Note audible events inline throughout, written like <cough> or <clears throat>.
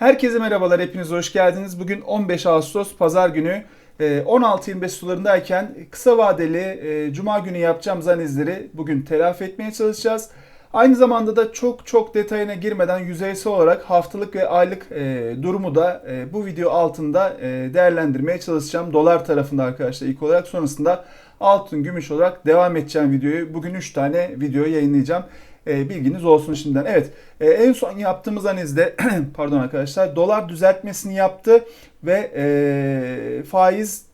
Herkese merhabalar, hepiniz hoş geldiniz. Bugün 15 Ağustos Pazar günü e, 16.25 sularındayken kısa vadeli e, Cuma günü yapacağımız analizleri bugün telafi etmeye çalışacağız. Aynı zamanda da çok çok detayına girmeden yüzeysel olarak haftalık ve aylık e, durumu da e, bu video altında değerlendirmeye çalışacağım. Dolar tarafında arkadaşlar ilk olarak sonrasında altın, gümüş olarak devam edeceğim videoyu. Bugün 3 tane video yayınlayacağım. E, bilginiz olsun şimdiden. Evet e, en son yaptığımız analizde <clears throat> pardon arkadaşlar dolar düzeltmesini yaptı ve e, faiz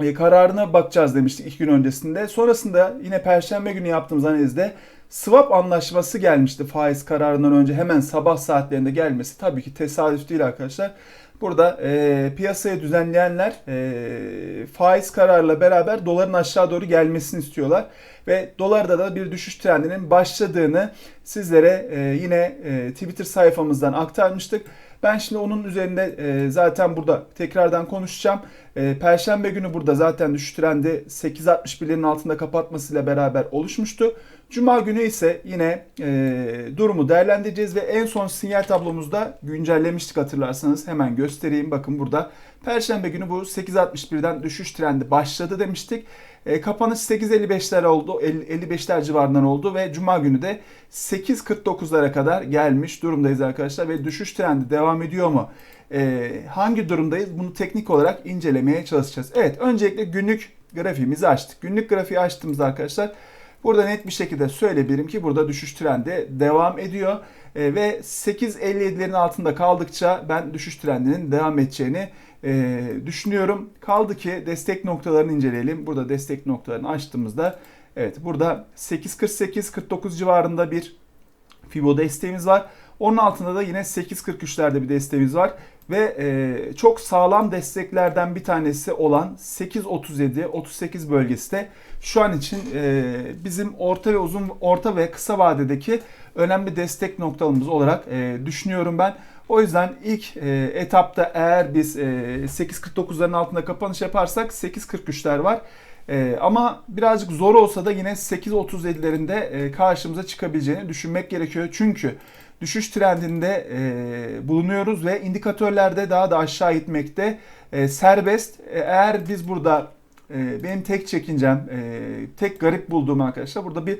e, kararına bakacağız demiştik iki gün öncesinde. Sonrasında yine perşembe günü yaptığımız analizde swap anlaşması gelmişti faiz kararından önce hemen sabah saatlerinde gelmesi tabii ki tesadüf değil arkadaşlar. Burada e, piyasayı düzenleyenler e, faiz kararla beraber doların aşağı doğru gelmesini istiyorlar. Ve dolarda da bir düşüş trendinin başladığını sizlere e, yine e, Twitter sayfamızdan aktarmıştık. Ben şimdi onun üzerinde e, zaten burada tekrardan konuşacağım. E, Perşembe günü burada zaten düşüş trendi 8.61'lerin altında kapatmasıyla beraber oluşmuştu. Cuma günü ise yine e, durumu değerlendireceğiz ve en son sinyal tablomuzda güncellemiştik hatırlarsanız. Hemen göstereyim. Bakın burada Perşembe günü bu 8.61'den düşüş trendi başladı demiştik. E, kapanış 8.55'ler oldu, 55'ler civarından oldu ve Cuma günü de 8.49'lara kadar gelmiş durumdayız arkadaşlar ve düşüş trendi devam ediyor mu? E, hangi durumdayız? Bunu teknik olarak incelemeye çalışacağız. Evet, öncelikle günlük grafiğimizi açtık. Günlük grafiği açtığımızda arkadaşlar Burada net bir şekilde söyleyebilirim ki burada düşüş trendi devam ediyor. E, ve 8.57'lerin altında kaldıkça ben düşüş trendinin devam edeceğini e, düşünüyorum. Kaldı ki destek noktalarını inceleyelim. Burada destek noktalarını açtığımızda evet burada 8.48-49 civarında bir Fibo desteğimiz var. Onun altında da yine 8.43'lerde bir desteğimiz var. Ve e, çok sağlam desteklerden bir tanesi olan 8.37-38 bölgesi de şu an için e, bizim orta ve uzun orta ve kısa vadedeki önemli destek noktalarımız olarak e, düşünüyorum ben. O yüzden ilk e, etapta eğer biz e, 8.49'ların altında kapanış yaparsak 8.43'ler var. E, ama birazcık zor olsa da yine 8.37'lerinde e, karşımıza çıkabileceğini düşünmek gerekiyor. Çünkü düşüş trendinde e, bulunuyoruz ve indikatörlerde daha da aşağı gitmekte e, serbest. E, eğer biz burada e, benim tek çekincem, e, tek garip bulduğum arkadaşlar burada bir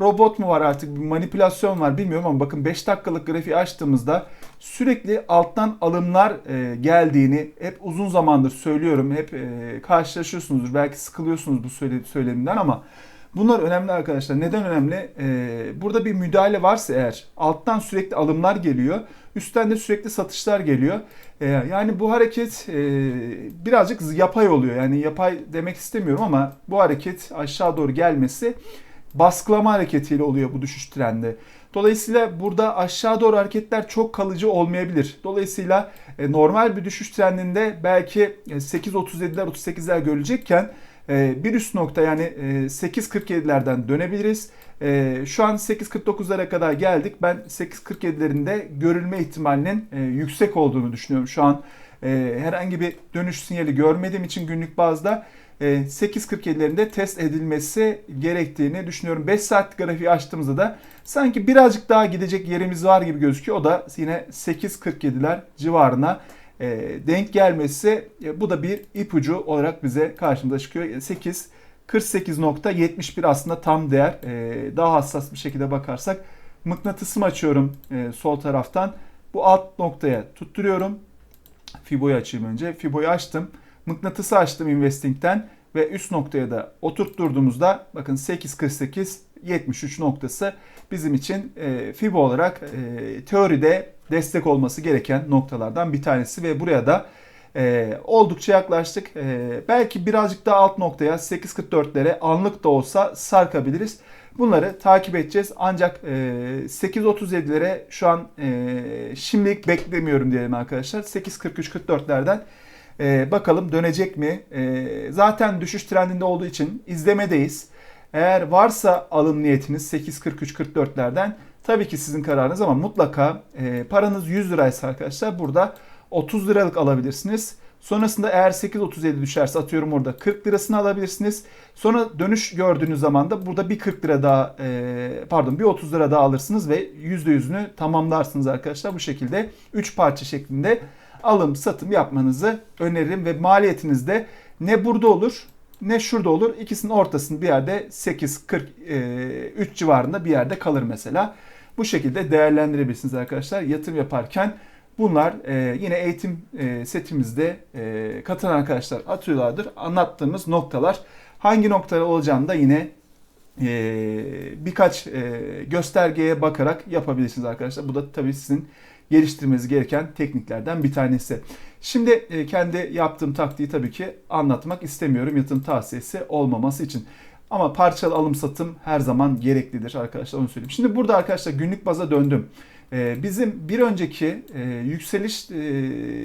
robot mu var artık bir manipülasyon var bilmiyorum ama bakın 5 dakikalık grafiği açtığımızda sürekli alttan alımlar e, geldiğini hep uzun zamandır söylüyorum. Hep e, karşılaşıyorsunuzdur. Belki sıkılıyorsunuz bu söylemimden ama Bunlar önemli arkadaşlar. Neden önemli? Ee, burada bir müdahale varsa eğer alttan sürekli alımlar geliyor. Üstten de sürekli satışlar geliyor. Ee, yani bu hareket e, birazcık yapay oluyor. Yani yapay demek istemiyorum ama bu hareket aşağı doğru gelmesi baskılama hareketiyle oluyor bu düşüş trendi. Dolayısıyla burada aşağı doğru hareketler çok kalıcı olmayabilir. Dolayısıyla e, normal bir düşüş trendinde belki 8.37'ler 38'ler görülecekken ee, bir üst nokta yani 8.47'lerden e, dönebiliriz. Şu an 8.49'lara kadar geldik. Ben 8.47'lerinde görülme ihtimalinin e, yüksek olduğunu düşünüyorum. Şu an e, herhangi bir dönüş sinyali görmediğim için günlük bazda 8.47'lerinde test edilmesi gerektiğini düşünüyorum. 5 saat grafiği açtığımızda da sanki birazcık daha gidecek yerimiz var gibi gözüküyor. O da yine 8.47'ler civarına e, denk gelmesi e, bu da bir ipucu olarak bize karşımıza çıkıyor. 8 48.71 aslında tam değer. E, daha hassas bir şekilde bakarsak mıknatısımı açıyorum e, sol taraftan. Bu alt noktaya tutturuyorum. Fibo'yu açayım önce. Fibo'yu açtım. Mıknatısı açtım Investing'den ve üst noktaya da oturtturduğumuzda bakın 8.48 73 noktası bizim için e, FIBO olarak e, teoride destek olması gereken noktalardan bir tanesi ve buraya da e, oldukça yaklaştık. E, belki birazcık daha alt noktaya 8.44'lere anlık da olsa sarkabiliriz. Bunları takip edeceğiz. Ancak e, 8.37'lere şu an e, şimdilik beklemiyorum diyelim arkadaşlar. 8.43-44'lerden e, bakalım dönecek mi? E, zaten düşüş trendinde olduğu için izlemedeyiz. Eğer varsa alım niyetiniz 8.43-44'lerden tabii ki sizin kararınız ama mutlaka e, paranız 100 liraysa arkadaşlar burada 30 liralık alabilirsiniz. Sonrasında eğer 8.37 düşerse atıyorum orada 40 lirasını alabilirsiniz. Sonra dönüş gördüğünüz zaman da burada bir 40 lira daha e, pardon bir 30 lira daha alırsınız ve %100'ünü tamamlarsınız arkadaşlar. Bu şekilde 3 parça şeklinde alım satım yapmanızı öneririm ve maliyetiniz de ne burada olur ne şurada olur. İkisinin ortasında bir yerde 8-43 civarında bir yerde kalır mesela. Bu şekilde değerlendirebilirsiniz arkadaşlar. Yatırım yaparken bunlar e, yine eğitim e, setimizde e, katılan arkadaşlar atıyorlardır. Anlattığımız noktalar hangi noktalar olacağını da yine e, birkaç e, göstergeye bakarak yapabilirsiniz arkadaşlar. Bu da tabii sizin geliştirmeniz gereken tekniklerden bir tanesi. Şimdi e, kendi yaptığım taktiği tabii ki anlatmak istemiyorum yatırım tavsiyesi olmaması için. Ama parçalı alım satım her zaman gereklidir arkadaşlar onu söyleyeyim. Şimdi burada arkadaşlar günlük baza döndüm. E, bizim bir önceki e, yükseliş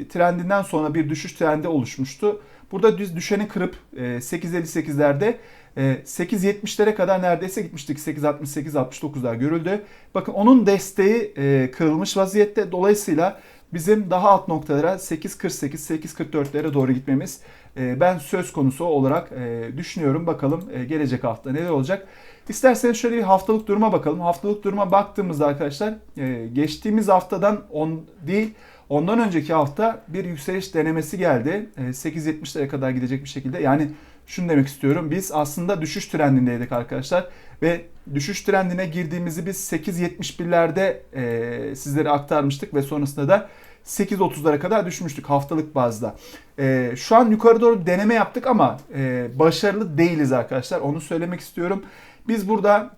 trendinden sonra bir düşüş trendi oluşmuştu. Burada düz düşeni kırıp 8.58'lerde 8.70'lere kadar neredeyse gitmiştik. 8.68-69'lar görüldü. Bakın onun desteği kırılmış vaziyette. Dolayısıyla bizim daha alt noktalara 8.48-8.44'lere doğru gitmemiz ben söz konusu olarak düşünüyorum. Bakalım gelecek hafta neler olacak. İsterseniz şöyle bir haftalık duruma bakalım. Haftalık duruma baktığımızda arkadaşlar geçtiğimiz haftadan 10 değil ondan önceki hafta bir yükseliş denemesi geldi. 8.70'lere kadar gidecek bir şekilde. Yani şunu demek istiyorum. Biz aslında düşüş trendindeydik arkadaşlar. Ve düşüş trendine girdiğimizi biz 8.71'lerde e, sizlere aktarmıştık ve sonrasında da 8.30'lara kadar düşmüştük haftalık bazda. E, şu an yukarı doğru deneme yaptık ama e, başarılı değiliz arkadaşlar. Onu söylemek istiyorum. Biz burada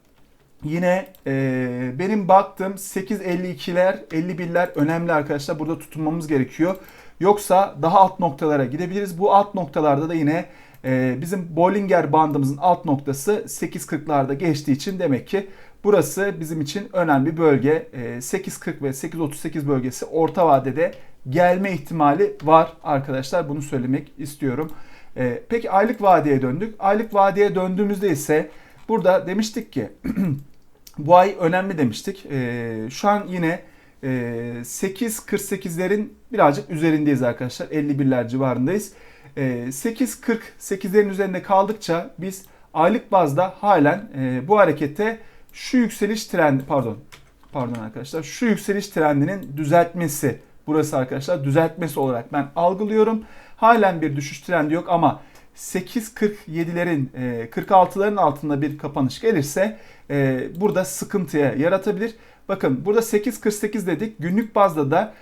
yine e, benim baktığım 8.52'ler 51'ler önemli arkadaşlar. Burada tutunmamız gerekiyor. Yoksa daha alt noktalara gidebiliriz. Bu alt noktalarda da yine ee, bizim Bollinger bandımızın alt noktası 8.40'larda geçtiği için demek ki burası bizim için önemli bir bölge. 8.40 ee, ve 8.38 bölgesi orta vadede gelme ihtimali var arkadaşlar. Bunu söylemek istiyorum. Ee, peki aylık vadeye döndük. Aylık vadeye döndüğümüzde ise burada demiştik ki <clears throat> bu ay önemli demiştik. Şu an yine 8.48'lerin birazcık üzerindeyiz arkadaşlar. 51'ler civarındayız. 8.48'lerin ee, üzerinde kaldıkça biz aylık bazda halen e, bu harekete şu yükseliş trendi pardon pardon arkadaşlar şu yükseliş trendinin düzeltmesi burası arkadaşlar düzeltmesi olarak ben algılıyorum. Halen bir düşüş trendi yok ama 8.47'lerin 46'ların e, altında bir kapanış gelirse e, burada sıkıntıya yaratabilir. Bakın burada 8.48 dedik. Günlük bazda da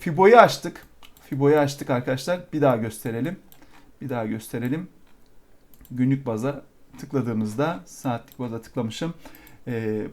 Fibo'yu açtık. Fibo'yu açtık arkadaşlar. Bir daha gösterelim. Bir daha gösterelim. Günlük baza tıkladığımızda saatlik baza tıklamışım.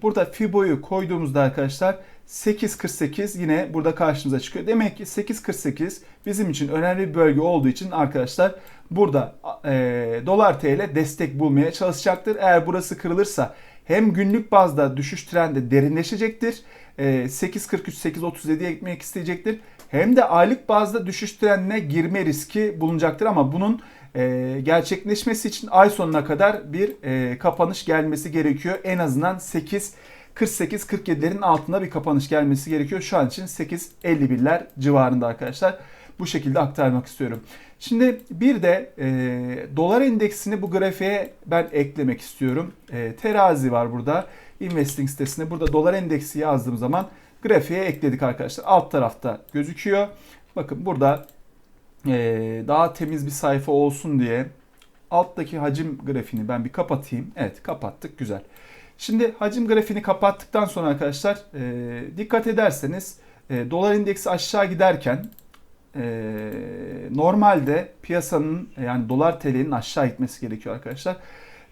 Burada Fibo'yu koyduğumuzda arkadaşlar 8.48 yine burada karşımıza çıkıyor. Demek ki 8.48 bizim için önemli bir bölge olduğu için arkadaşlar burada e, dolar TL destek bulmaya çalışacaktır. Eğer burası kırılırsa hem günlük bazda düşüş trendi derinleşecektir. E, 8.43-8.37'ye gitmek isteyecektir hem de aylık bazda düşüş trendine girme riski bulunacaktır ama bunun e, gerçekleşmesi için ay sonuna kadar bir e, kapanış gelmesi gerekiyor. En azından 8 48-47'lerin altında bir kapanış gelmesi gerekiyor. Şu an için 8.51'ler civarında arkadaşlar. Bu şekilde aktarmak istiyorum. Şimdi bir de e, dolar endeksini bu grafiğe ben eklemek istiyorum. E, terazi var burada. Investing sitesinde burada dolar endeksi yazdığım zaman grafiğe ekledik arkadaşlar. Alt tarafta gözüküyor. Bakın burada e, daha temiz bir sayfa olsun diye alttaki hacim grafiğini ben bir kapatayım. Evet kapattık güzel. Şimdi hacim grafiğini kapattıktan sonra arkadaşlar e, dikkat ederseniz e, dolar endeksi aşağı giderken e, normalde piyasanın yani dolar TL'nin aşağı gitmesi gerekiyor arkadaşlar.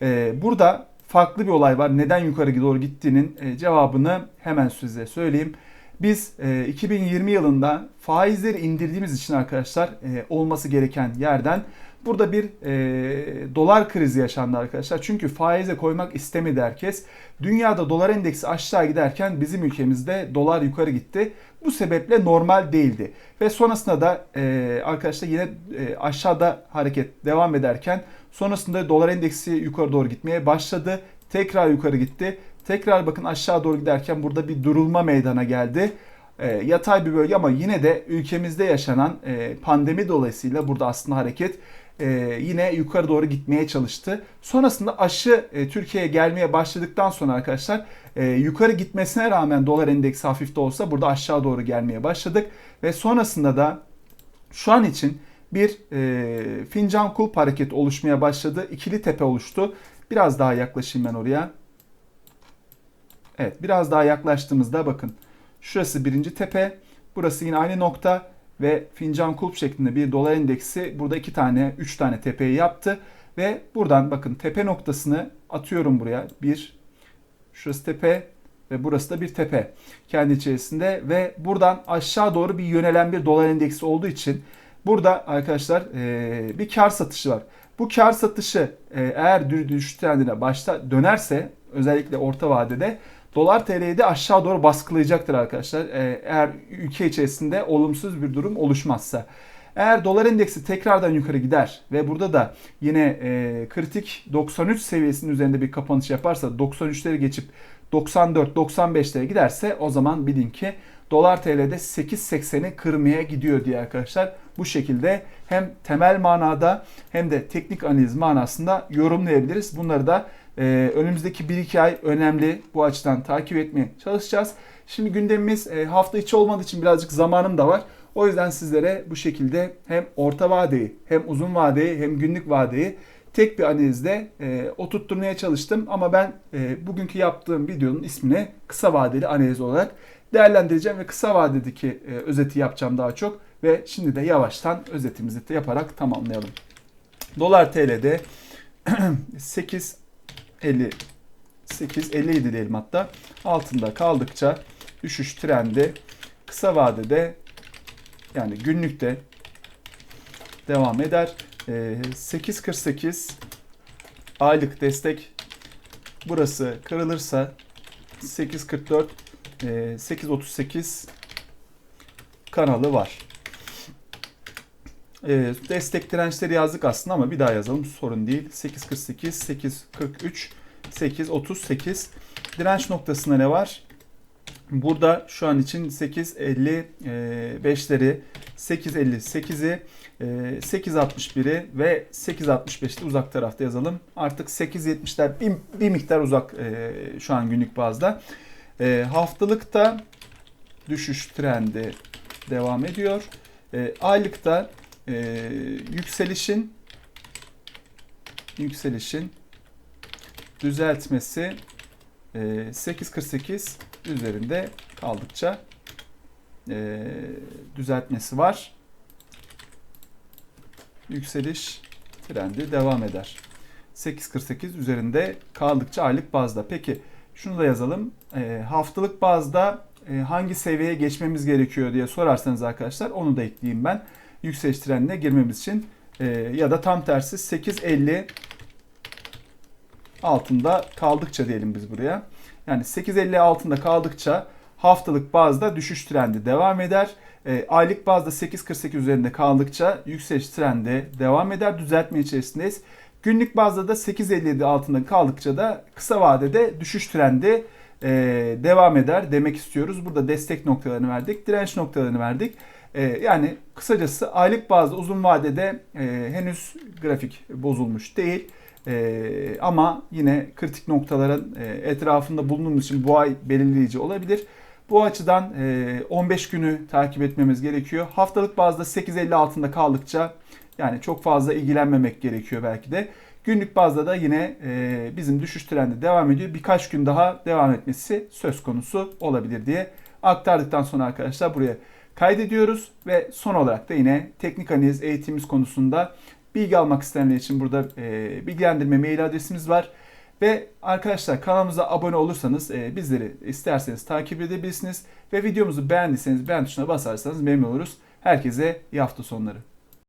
E, burada farklı bir olay var. Neden yukarı doğru gittiğinin e, cevabını hemen size söyleyeyim. Biz 2020 e, yılında faizleri indirdiğimiz için arkadaşlar e, olması gereken yerden burada bir e, dolar krizi yaşandı arkadaşlar. Çünkü faize koymak istemedi herkes. Dünyada dolar endeksi aşağı giderken bizim ülkemizde dolar yukarı gitti. Bu sebeple normal değildi. Ve sonrasında da e, arkadaşlar yine e, aşağıda hareket devam ederken sonrasında dolar endeksi yukarı doğru gitmeye başladı. Tekrar yukarı gitti. Tekrar bakın aşağı doğru giderken burada bir durulma meydana geldi. e, yatay bir bölge ama yine de ülkemizde yaşanan e, pandemi dolayısıyla burada aslında hareket e, yine yukarı doğru gitmeye çalıştı. Sonrasında aşı e, Türkiye'ye gelmeye başladıktan sonra arkadaşlar e, yukarı gitmesine rağmen dolar endeksi hafif de olsa burada aşağı doğru gelmeye başladık. Ve sonrasında da şu an için bir e, fincan kulp hareketi oluşmaya başladı. İkili tepe oluştu. Biraz daha yaklaşayım ben oraya. Evet biraz daha yaklaştığımızda bakın. Şurası birinci tepe. Burası yine aynı nokta ve fincan kulp şeklinde bir dolar endeksi burada iki tane, üç tane tepeyi yaptı. Ve buradan bakın tepe noktasını atıyorum buraya. Bir, şurası tepe ve burası da bir tepe kendi içerisinde. Ve buradan aşağı doğru bir yönelen bir dolar endeksi olduğu için burada arkadaşlar bir kar satışı var. Bu kar satışı eğer düşüş trendine başta dönerse özellikle orta vadede Dolar TL'yi de aşağı doğru baskılayacaktır arkadaşlar. Ee, eğer ülke içerisinde olumsuz bir durum oluşmazsa. Eğer dolar endeksi tekrardan yukarı gider ve burada da yine e, kritik 93 seviyesinin üzerinde bir kapanış yaparsa 93'leri geçip 94-95'lere giderse o zaman bilin ki dolar TL'de 8.80'i kırmaya gidiyor diye arkadaşlar. Bu şekilde hem temel manada hem de teknik analiz manasında yorumlayabiliriz. Bunları da ee, önümüzdeki 1-2 ay önemli. Bu açıdan takip etmeye çalışacağız. Şimdi gündemimiz e, hafta içi olmadığı için birazcık zamanım da var. O yüzden sizlere bu şekilde hem orta vadeyi hem uzun vadeyi hem günlük vadeyi tek bir analizde e, oturtturmaya çalıştım. Ama ben e, bugünkü yaptığım videonun ismini kısa vadeli analiz olarak değerlendireceğim ve kısa vadedeki e, özeti yapacağım daha çok. Ve şimdi de yavaştan özetimizi de yaparak tamamlayalım. Dolar TL'de 8 <clears throat> 58 57 diyelim hatta altında kaldıkça düşüş trendi kısa vadede yani günlükte devam eder. 8.48 ee, aylık destek burası kırılırsa 8.44 8.38 e, kanalı var. E, destek dirençleri yazdık aslında ama bir daha yazalım sorun değil. 8.48, 8.43, 8.38. Direnç noktasında ne var? Burada şu an için 8.55'leri, 8.58'i, 8.61'i ve 8.65'i uzak tarafta yazalım. Artık 8.70'ler bir, bir miktar uzak e, şu an günlük bazda. E, haftalıkta düşüş trendi devam ediyor. E, aylıkta e, yükselişin yükselişin düzeltmesi e, 8.48 üzerinde kaldıkça e, düzeltmesi var. Yükseliş trendi devam eder. 8.48 üzerinde kaldıkça aylık bazda. Peki şunu da yazalım. E, haftalık bazda e, hangi seviyeye geçmemiz gerekiyor diye sorarsanız arkadaşlar onu da ekleyeyim ben yükseliş trendine girmemiz için e, ya da tam tersi 8.50 altında kaldıkça diyelim biz buraya. Yani 8.50 altında kaldıkça haftalık bazda düşüş trendi devam eder. E, aylık bazda 8.48 üzerinde kaldıkça yükseliş trendi devam eder. Düzeltme içerisindeyiz. Günlük bazda da 8.57 altında kaldıkça da kısa vadede düşüş trendi e, devam eder demek istiyoruz. Burada destek noktalarını verdik, direnç noktalarını verdik. E, yani kısacası aylık bazda uzun vadede e, henüz grafik bozulmuş değil. E, ama yine kritik noktaların e, etrafında bulunduğumuz için bu ay belirleyici olabilir. Bu açıdan e, 15 günü takip etmemiz gerekiyor. Haftalık bazda 8.50 altında kaldıkça yani çok fazla ilgilenmemek gerekiyor belki de. Günlük bazda da yine e, bizim düşüş trendi devam ediyor. Birkaç gün daha devam etmesi söz konusu olabilir diye aktardıktan sonra arkadaşlar buraya kaydediyoruz ve son olarak da yine teknik analiz eğitimimiz konusunda bilgi almak isteyenler için burada e, bilgilendirme mail adresimiz var. Ve arkadaşlar kanalımıza abone olursanız e, bizleri isterseniz takip edebilirsiniz. Ve videomuzu beğendiyseniz beğen tuşuna basarsanız memnun oluruz. Herkese iyi hafta sonları.